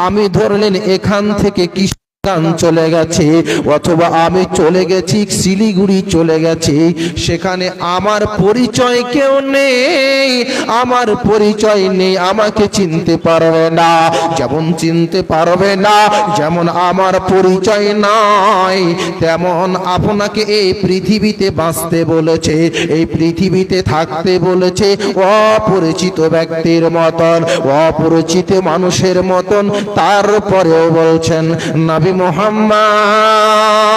আমি ধরলেন এখান থেকে কি চলে গেছে, অথবা আমি চলে গেছি, শিলিগুড়ি চলে গেছি, সেখানে আমার পরিচয় কেউ নেই, আমার পরিচয় নেই, আমাকে চিনতে পারবে না। যেমন চিনতে পারবে না, যেমন আমার পরিচয় নাই, তেমন আপনাকে এই পৃথিবীতে বাঁচতে বলেছে, এই পৃথিবীতে থাকতে বলেছে, অপরিচিত ব্যক্তির মতন, অপরিচিত মানুষের মতন, তারপরেও বলছেন, নবী মোহাম্মদ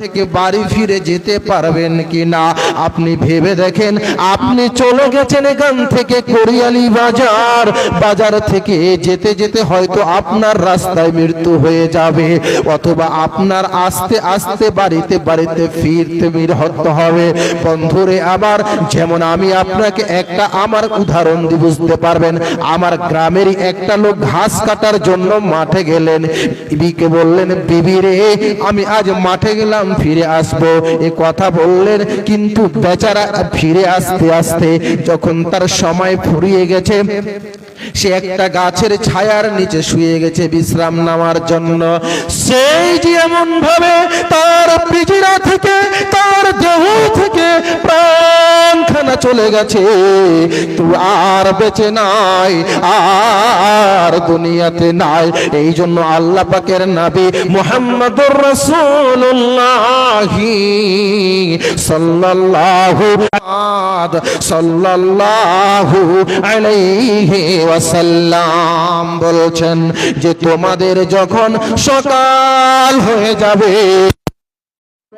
থেকে বাড়ি ফিরে যেতে পারবেন কি না আপনি ভেবে দেখেন, আপনি চলে গেছেন এখান থেকে কোরিয়ালি বাজার। বাজার থেকে যেতে যেতে হয়তো আপনার রাস্তায় মৃত্যু হয়ে যাবে, অথবা আপনার আস্তে আস্তে বাড়িতে বাড়িতে ফিরতে হতে হবে। বন্ধুরে, আবার যেমন আমি আপনাকে একটা আমার উদাহরণ দিয়ে বুঝতে পারবেন, আমার গ্রামেরই একটা লোক ঘাস কাটার জন্য মাঠে গেলেন। বিবিকে বললেন, বিবি রে, আমি আজ মাঠে গেলাম, ফিরে আসব। এ কথা বললেন, কিন্তু বেচারা ফিরে আসতে আসতে যখন তার সময় ফুরিয়ে গেছে, সে একটা গাছের ছায়ার নিচে শুয়ে গেছে বিশ্রাম নেওয়ার জন্য। সেই যে এমন ভাবে তার পিজিরা থেকে, তার দেহ থেকে প্রাণখানা চলে গেছে। তু আর বেঁচে নাই, আর দুনিয়াতে নাই। এই জন্য আল্লাহ পাকের নাবি মুহাম্মদুর রাসূলুল্লাহ সাল্লাল্লাহু সাল্লাল্লাহু আলাইহি ওয়াসাল্লাম বলছেন যে তোমাদের যখন সকাল হয়ে যাবে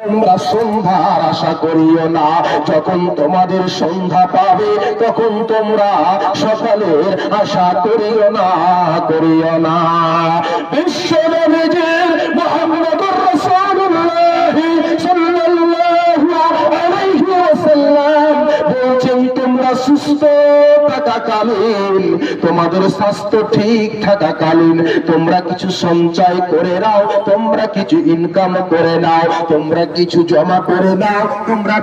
তোমরা সন্ধ্যার আশা করিও না। যখন তোমাদের সন্ধ্যা পাবে, তখন তোমরা সকালের আশা করিও না করিও না। বিশ্ব তোমরা সুস্থ থাকাকালীন তোমাদের স্বাস্থ্য ঠিক থাকাকালীন তোমরা কিছু সঞ্চয় করে নাও, তোমরা কিছু ইনকাম করে নাও, তোমরা কিছু জমা করে নাও, তোমরা